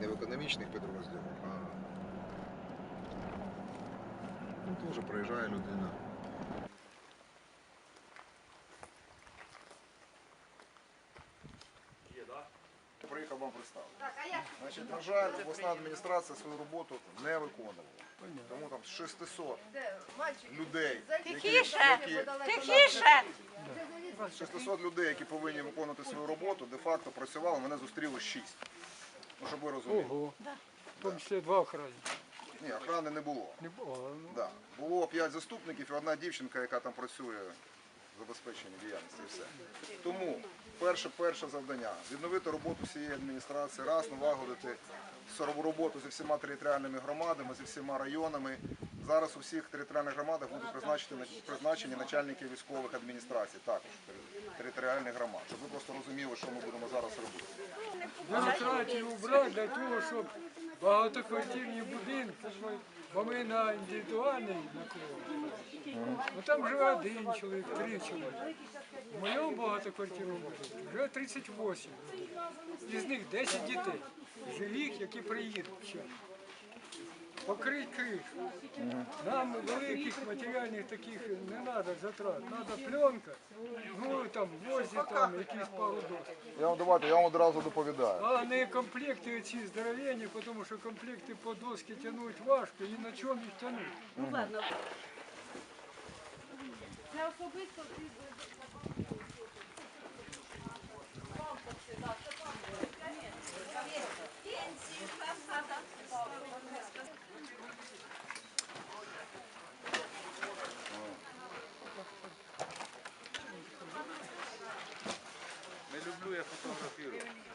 Не в економічних підрозділах, а ну, теж приїжджає людина. Приїхав вам представити. Значить, на жаль, обласна адміністрація свою роботу не виконувала. Тому там 600 людей, які, Тихіше! які, Тихіше! 600 людей, які повинні виконувати свою роботу, де-факто працювали, мене зустріло 6. Ну, щоб ви розуміли. Ого. Там ще два охранники. Ні, охрани не було. Не було. Ну, Да. Було 5 заступників і одна дівчинка, яка там працює в забезпеченні діяльності і все. Тому перше, перше завдання відновити роботу всієї адміністрації, раз налагодити роботу зі всіма територіальними громадами, зі всіма районами. Зараз у всіх територіальних громадах будуть призначені, призначені начальники військових адміністрацій, також тери- територіальних громад, щоб ви просто розуміли, що ми будемо зараз робити. Бюрократію убрати для того, щоб багатоквартирні будинки, бо ми на індивідуальний. Ну там живе один чоловік, три чоловіки. В моєму багатоквартирному будинку живе 38. Із них 10 дітей, живих, які приїдуть. Ще. Покрить кришу. Нам великих матеріальних таких не треба затрат. Треба пленка, ну там возі там якісь пару досок. Я вам давайте, я вам одразу доповідаю. А не комплекти ці здоровенні, тому що комплекти по доски тягнуть важко і на чому їх тягнуть. Це особисто beautiful.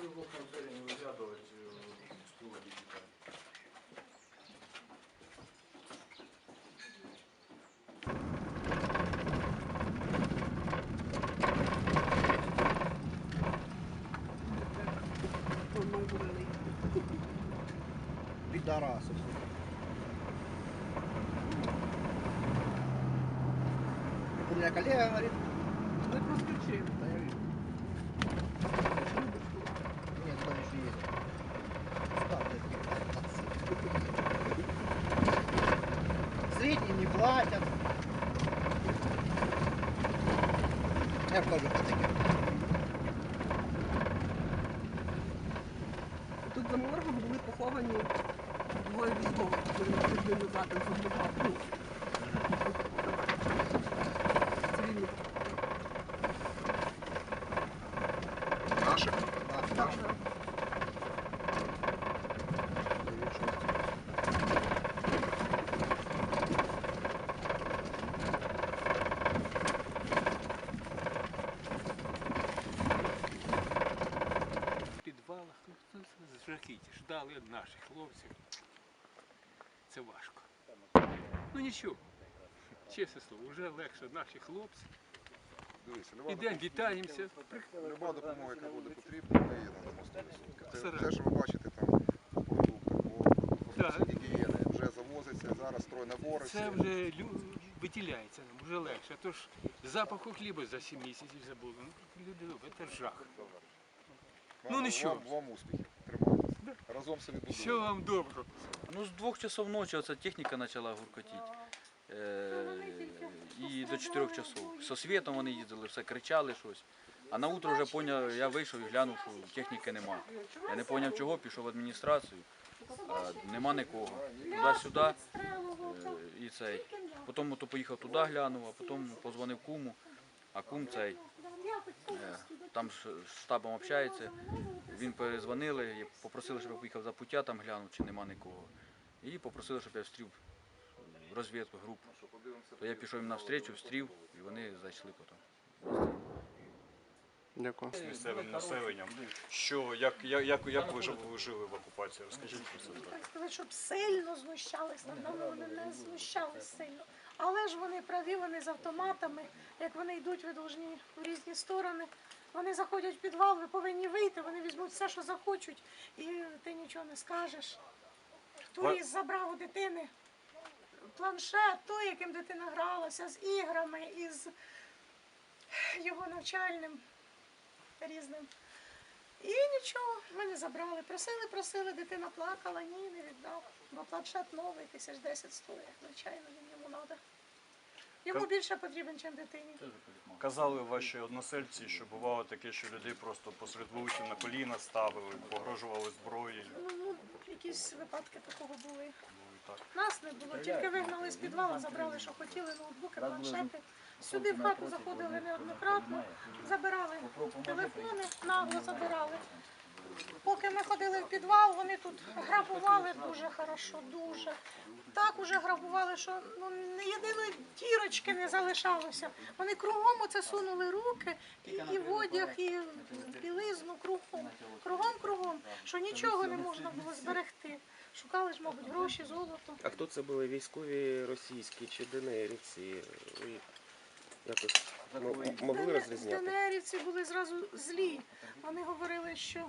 Просили в окна двері не виглядувати стула дітей. Підарасов. У меня коллега говорит, 400 gold, which is the value from the park. Ждали наших хлопців. Це важко. Ну нічого. Чесне слово, вже легше наші хлопці. Дивіться, люба Ідемо, вітаємося. Люба допомога, яка буде потрібна, ми її надамо 100%. Те, Все що ви бачите там по продуктах, по Так. продукції гігієни, вже завозиться, зараз стройнабори. Це всі. вже лю- виділяється нам, вже легше. Тож запаху хліба за 7 місяців забули. Ну, люди, це жах. Вам- ну, нічого. Вам, вам успіхів. Разом собі будуємо. Всього вам доброго. Ну, з двох часов ночі оця техніка почала гуркотіти. Е, і до чотирьох часов. Со світом вони їздили, все кричали щось. А на утро вже поняв, я вийшов і глянув, що техніки нема. Я не зрозумів чого, пішов в адміністрацію, а нема нікого. Туди-сюди. е, І цей. Потім то поїхав туди, глянув, а потім позвонив куму, а кум цей. е, Там з штабом общається. Він перезвонили, попросили, щоб я поїхав за пуття, там глянув, чи нема нікого. І попросили, щоб я встрів в розвідку групу. То я пішов їм навстрічу, встрів, і вони зайшли потім. Дякую. з місцевим населенням. Що, як, як, як, як ви жили, ви жили в окупації? Розкажіть про це. так сказати, щоб сильно знущались над нами, вони не знущались сильно. Але ж вони праві, вони з автоматами, як вони йдуть, ви повинні в різні сторони. Вони заходять в підвал, ви повинні вийти, вони візьмуть все, що захочуть, і ти нічого не скажеш. Туріст забрав у дитини планшет, той, яким дитина гралася, з іграми, із його навчальним різним. І нічого, ми не забрали. Просили, просили, дитина плакала, ні, не віддав. Бо планшет новий, тисяч десять стоїть, звичайно, він йому треба. Йому більше потрібен, ніж дитині. Казали ваші односельці, що бувало таке, що людей просто посеред вулиці на коліна ставили, погрожували зброєю. Ну, ну, якісь випадки такого були. Ну, так. Нас не було, тільки вигнали з підвалу, забрали, що хотіли, ноутбуки, планшети. Сюди в хату заходили неоднократно, забирали телефони, нагло забирали. Поки ми ходили в підвал, вони тут грабували дуже хорошо, дуже. Так уже грабували, що ну, ні єдиної дірочки не залишалося. Вони кругом оце сунули руки, і, і в одяг, і в білизну кругом, кругом, кругом, що нічого не можна було зберегти. Шукали ж, мабуть, гроші, золото. А хто це були? Військові російські чи ДНРівці? Ви якось м- могли розрізняти? ДНРівці були зразу злі. Вони говорили, що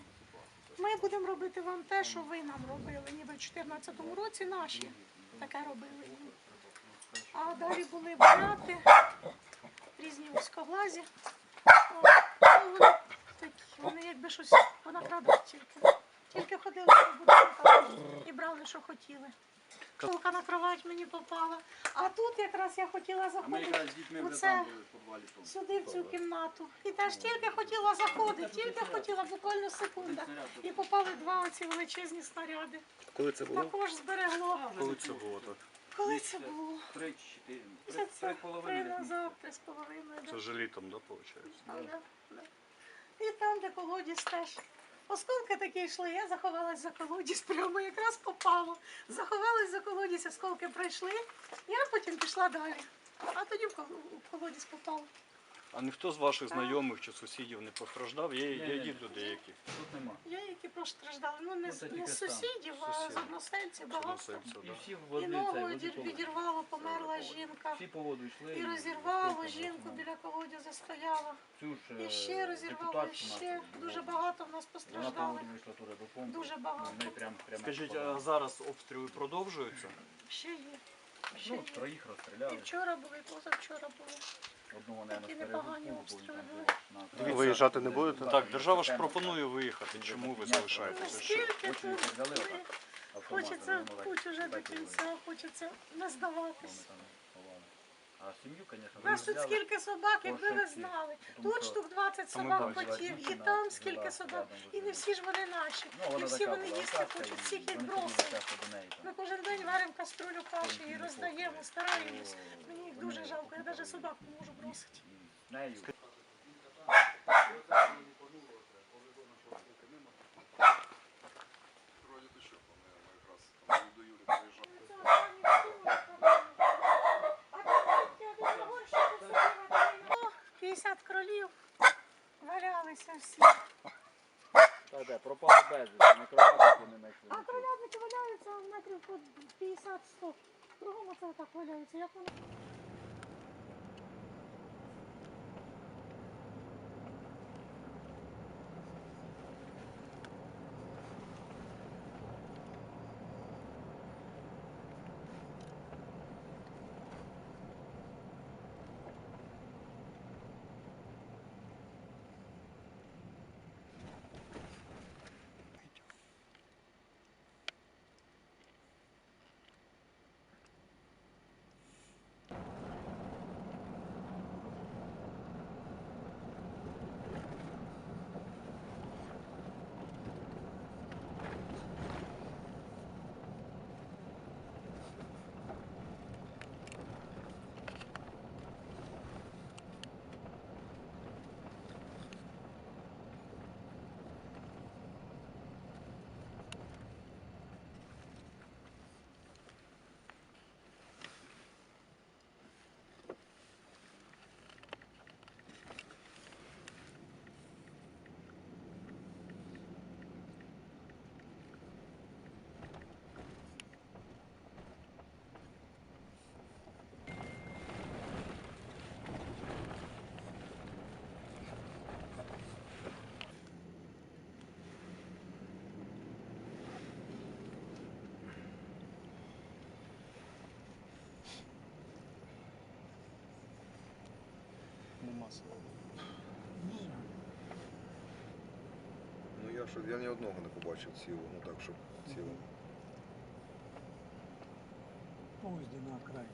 ми будемо робити вам те, що ви нам робили. Ніби в 2014 році наші таке робили. А далі були брати, різні вузькоглазі. Ну, Вони, такі, вони якби щось понакрадуть тільки. Тільки ходили по будинках і брали, що хотіли. Шовка на кровать мені попала. А тут якраз я хотіла заходити. з дітьми вже там були в підвалі сюди, в цю кімнату. І теж тільки хотіла заходити, тільки хотіла, буквально секунда. І попали два оці величезні снаряди. Коли це було? Також зберегло. Коли це було так? Коли це було? Три чи чотири. Місяця три назад, три з половиною. Це вже літом, да, виходить? І там, де колодязь теж. Осколки такі йшли, я заховалась за колодязь, прямо якраз попало. Заховалась за колодязь, осколки пройшли, я потім пішла далі. А тоді в кол- колодязь попало. А ніхто з ваших знайомих чи сусідів не постраждав? Є, є діти деякі. Тут нема. Я які постраждали, ну не, Ну, з- не з сусідів, а з односельців багато. Да. всі І ногу цей, відірвало, жінка. Всі по воду йшли. І розірвало жінку біля колодязя стояла. Цю ж, І е, ще розірвало, і ще дуже багато в нас по постраждали. вийшла туди до помпи. Дуже багато. Ну, прям, прямо Скажіть, а зараз обстріли продовжуються? Ще є. Ще Ну, є. троїх І розстріляли. вчора були, і позавчора були. Одного, наверное, Такі непогані Кубу, обстріли там були. Виїжджати не будете? Так, держава ж пропонує виїхати. Чому ви залишаєтеся? Наскільки Очі тут взяли ми- отак, хочеться в путь уже до кінця, хочеться не здаватись. А сім'ю, звісно, У нас тут скільки собак, якби ви знали. Тут штук 20 собак котів, і там скільки собак. І не всі ж вони наші. Ну, І всі вони їсти хочуть, всіх їх там. Ми кожен день варимо каструлю каші і роздаємо, стараємось. Мені їх дуже жалко, я навіть собак не можу бросити. З нею. Вроді ти що, ми якраз до Юлі приїжджали. О, 50 кролів валялися всі. Та де, пропали безвісти, кровати не знайшли. А кролятники валяються метрів по 50-100. Кругом оце так валяються. Як вони масово. Ну я що я ні одного не побачив цілу, ну так, щоб цілу. Ось на окраїні.